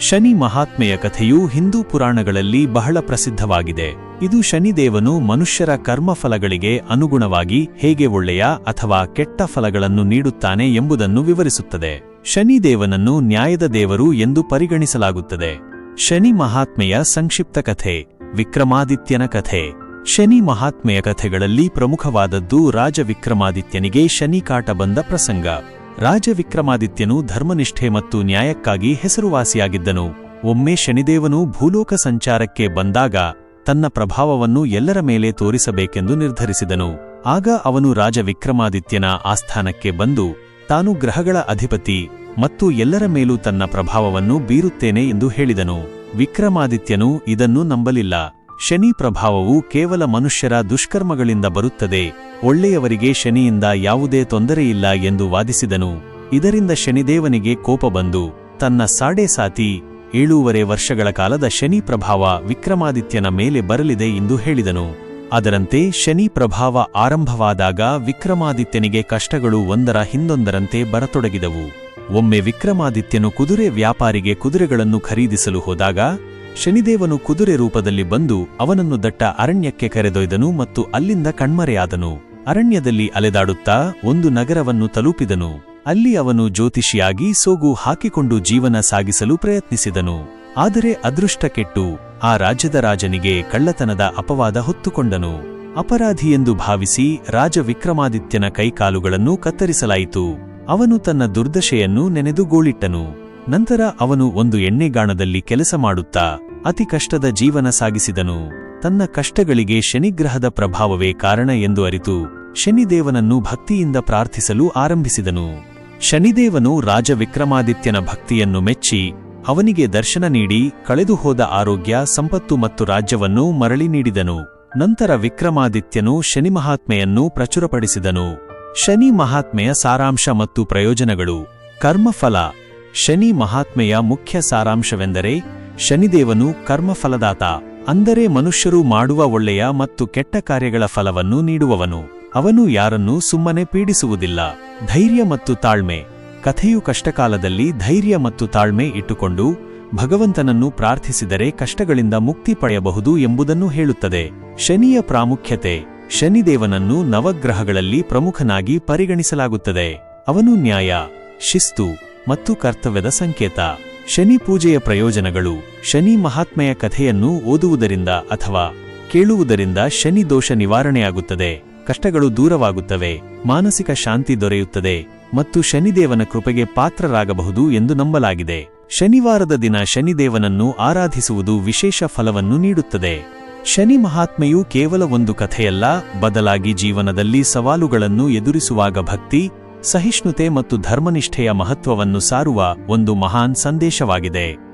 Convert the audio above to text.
ಶನಿ ಮಹಾತ್ಮೆಯ ಕಥೆಯು ಹಿಂದೂ ಪುರಾಣಗಳಲ್ಲಿ ಬಹಳ ಪ್ರಸಿದ್ಧವಾಗಿದೆ. ಇದು ಶನಿದೇವನು ಮನುಷ್ಯರ ಕರ್ಮಫಲಗಳಿಗೆ ಅನುಗುಣವಾಗಿ ಹೇಗೆ ಒಳ್ಳೆಯ ಅಥವಾ ಕೆಟ್ಟ ಫಲಗಳನ್ನು ನೀಡುತ್ತಾನೆ ಎಂಬುದನ್ನು ವಿವರಿಸುತ್ತದೆ. ಶನಿದೇವನನ್ನು ನ್ಯಾಯದ ದೇವರು ಎಂದು ಪರಿಗಣಿಸಲಾಗುತ್ತದೆ. ಶನಿ ಮಹಾತ್ಮೆಯ ಸಂಕ್ಷಿಪ್ತ ಕಥೆ, ವಿಕ್ರಮಾದಿತ್ಯನ ಕಥೆ. ಶನಿ ಮಹಾತ್ಮೆಯ ಕಥೆಗಳಲ್ಲಿ ಪ್ರಮುಖವಾದದ್ದು ರಾಜ ವಿಕ್ರಮಾದಿತ್ಯನಿಗೆ ಶನಿ ಕಾಟ ಬಂದ ಪ್ರಸಂಗ. ರಾಜ ವಿಕ್ರಮಾದಿತ್ಯನು ಧರ್ಮನಿಷ್ಠೆ ಮತ್ತು ನ್ಯಾಯಕ್ಕಾಗಿ ಹೆಸರುವಾಸಿಯಾಗಿದ್ದನು. ಒಮ್ಮೆ ಶನಿದೇವನು ಭೂಲೋಕ ಸಂಚಾರಕ್ಕೆ ಬಂದಾಗ ತನ್ನ ಪ್ರಭಾವವನ್ನು ಎಲ್ಲರ ಮೇಲೆ ತೋರಿಸಬೇಕೆಂದು ನಿರ್ಧರಿಸಿದನು. ಆಗ ಅವನು ರಾಜ ವಿಕ್ರಮಾದಿತ್ಯನ ಆಸ್ಥಾನಕ್ಕೆ ಬಂದು, ತಾನು ಗ್ರಹಗಳ ಅಧಿಪತಿ ಮತ್ತು ಎಲ್ಲರ ಮೇಲೂ ತನ್ನ ಪ್ರಭಾವವನ್ನು ಬೀರುತ್ತೇನೆ ಎಂದು ಹೇಳಿದನು. ವಿಕ್ರಮಾದಿತ್ಯನು ಇದನ್ನು ನಂಬಲಿಲ್ಲ. ಶನಿ ಪ್ರಭಾವವು ಕೇವಲ ಮನುಷ್ಯರ ದುಷ್ಕರ್ಮಗಳಿಂದ ಬರುತ್ತದೆ, ಒಳ್ಳೆಯವರಿಗೆ ಶನಿಯಿಂದ ಯಾವುದೇ ತೊಂದರೆಯಿಲ್ಲ ಎಂದು ವಾದಿಸಿದನು. ಇದರಿಂದ ಶನಿದೇವನಿಗೆ ಕೋಪ ಬಂದು, ತನ್ನ ಸಾಡೆ ಸಾತಿ, ಏಳೂವರೆ ವರ್ಷಗಳ ಕಾಲದ ಶನಿ ಪ್ರಭಾವ ವಿಕ್ರಮಾದಿತ್ಯನ ಮೇಲೆ ಬರಲಿದೆ ಎಂದು ಹೇಳಿದನು. ಅದರಂತೆ ಶನಿ ಪ್ರಭಾವ ಆರಂಭವಾದಾಗ ವಿಕ್ರಮಾದಿತ್ಯನಿಗೆ ಕಷ್ಟಗಳು ಒಂದರ ಹಿಂದೊಂದರಂತೆ ಬರತೊಡಗಿದವು. ಒಮ್ಮೆ ವಿಕ್ರಮಾದಿತ್ಯನು ಕುದುರೆ ವ್ಯಾಪಾರಿಗೆ ಕುದುರೆಗಳನ್ನು ಖರೀದಿಸಲು ಹೋದಾಗ ಶನಿದೇವನು ಕುದುರೆ ರೂಪದಲ್ಲಿ ಬಂದು ಅವನನ್ನು ದಟ್ಟ ಅರಣ್ಯಕ್ಕೆ ಕರೆದೊಯ್ದನು ಮತ್ತು ಅಲ್ಲಿಂದ ಕಣ್ಮರೆಯಾದನು. ಅರಣ್ಯದಲ್ಲಿ ಅಲೆದಾಡುತ್ತಾ ಒಂದು ನಗರವನ್ನು ತಲುಪಿದನು. ಅಲ್ಲಿ ಅವನು ಜ್ಯೋತಿಷಿಯಾಗಿ ಸೋಗು ಹಾಕಿಕೊಂಡು ಜೀವನ ಸಾಗಿಸಲು ಪ್ರಯತ್ನಿಸಿದನು. ಆದರೆ ಅದೃಷ್ಟ ಕೆಟ್ಟು ಆ ರಾಜ್ಯದ ರಾಜನಿಗೆ ಕಳ್ಳತನದ ಅಪವಾದ ಹೊತ್ತುಕೊಂಡನು. ಅಪರಾಧಿ ಎಂದು ಭಾವಿಸಿ ರಾಜ ವಿಕ್ರಮಾದಿತ್ಯನ ಕೈಕಾಲುಗಳನ್ನು ಕತ್ತರಿಸಲಾಯಿತು. ಅವನು ತನ್ನ ದುರ್ದಶೆಯನ್ನು ನೆನೆದು ಗೋಳಿಟ್ಟನು. ನಂತರ ಅವನು ಒಂದು ಎಣ್ಣೆಗಾಣದಲ್ಲಿ ಕೆಲಸ ಮಾಡುತ್ತಾ ಅತಿ ಕಷ್ಟದ ಜೀವನ ಸಾಗಿಸಿದನು. ತನ್ನ ಕಷ್ಟಗಳಿಗೆ ಶನಿಗ್ರಹದ ಪ್ರಭಾವವೇ ಕಾರಣ ಎಂದು ಅರಿತು ಶನಿದೇವನನ್ನು ಭಕ್ತಿಯಿಂದ ಪ್ರಾರ್ಥಿಸಲು ಆರಂಭಿಸಿದನು. ಶನಿದೇವನು ರಾಜ ವಿಕ್ರಮಾದಿತ್ಯನ ಭಕ್ತಿಯನ್ನು ಮೆಚ್ಚಿ ಅವನಿಗೆ ದರ್ಶನ ನೀಡಿ ಕಳೆದುಹೋದ ಆರೋಗ್ಯ, ಸಂಪತ್ತು ಮತ್ತು ರಾಜ್ಯವನ್ನು ಮರಳಿ ನೀಡಿದನು. ನಂತರ ವಿಕ್ರಮಾದಿತ್ಯನು ಶನಿ ಮಹಾತ್ಮೆಯನ್ನು ಪ್ರಚುರಪಡಿಸಿದನು. ಶನಿ ಮಹಾತ್ಮೆಯ ಸಾರಾಂಶ ಮತ್ತು ಪ್ರಯೋಜನಗಳು. ಕರ್ಮಫಲ. ಶನಿ ಮಹಾತ್ಮೆಯ ಮುಖ್ಯ ಸಾರಾಂಶವೆಂದರೆ ಶನಿದೇವನು ಕರ್ಮಫಲದಾತ, ಅಂದರೆ ಮನುಷ್ಯರು ಮಾಡುವ ಒಳ್ಳೆಯ ಮತ್ತು ಕೆಟ್ಟ ಕಾರ್ಯಗಳ ಫಲವನ್ನು ನೀಡುವವನು. ಅವನು ಯಾರನ್ನು ಸುಮ್ಮನೆ ಪೀಡಿಸುವುದಿಲ್ಲ. ಧೈರ್ಯ ಮತ್ತು ತಾಳ್ಮೆ. ಕಥೆಯು ಕಷ್ಟಕಾಲದಲ್ಲಿ ಧೈರ್ಯ ಮತ್ತು ತಾಳ್ಮೆ ಇಟ್ಟುಕೊಂಡು ಭಗವಂತನನ್ನು ಪ್ರಾರ್ಥಿಸಿದರೆ ಕಷ್ಟಗಳಿಂದ ಮುಕ್ತಿ ಪಡೆಯಬಹುದು ಎಂಬುದನ್ನು ಹೇಳುತ್ತದೆ. ಶನಿಯ ಪ್ರಾಮುಖ್ಯತೆ. ಶನಿದೇವನನ್ನು ನವಗ್ರಹಗಳಲ್ಲಿ ಪ್ರಮುಖನಾಗಿ ಪರಿಗಣಿಸಲಾಗುತ್ತದೆ. ಅವನು ನ್ಯಾಯ, ಶಿಸ್ತು ಮತ್ತು ಕರ್ತವ್ಯದ ಸಂಕೇತ. ಶನಿ ಪೂಜೆಯ ಪ್ರಯೋಜನಗಳು. ಶನಿ ಮಹಾತ್ಮೆಯ ಕಥೆಯನ್ನು ಓದುವುದರಿಂದ ಅಥವಾ ಕೇಳುವುದರಿಂದ ಶನಿ ದೋಷ ನಿವಾರಣೆಯಾಗುತ್ತದೆ. ಕಷ್ಟಗಳು ದೂರವಾಗುತ್ತವೆ. ಮಾನಸಿಕ ಶಾಂತಿ ದೊರೆಯುತ್ತದೆ ಮತ್ತು ಶನಿದೇವನ ಕೃಪೆಗೆ ಪಾತ್ರರಾಗಬಹುದು ಎಂದು ನಂಬಲಾಗಿದೆ. ಶನಿವಾರದ ದಿನ ಶನಿದೇವನನ್ನು ಆರಾಧಿಸುವುದು ವಿಶೇಷ ಫಲವನ್ನು ನೀಡುತ್ತದೆ. ಶನಿ ಮಹಾತ್ಮೆಯು ಕೇವಲ ಒಂದು ಕಥೆಯಲ್ಲ, ಬದಲಾಗಿ ಜೀವನದಲ್ಲಿ ಸವಾಲುಗಳನ್ನು ಎದುರಿಸುವಾಗ ಭಕ್ತಿ ಸಹಿಷ್ಣುತೆ ಮತ್ತು ಧರ್ಮನಿಷ್ಠೆಯ ಮಹತ್ವವನ್ನು ಸಾರುವ ಒಂದು ಮಹಾನ್ ಸಂದೇಶವಾಗಿದೆ.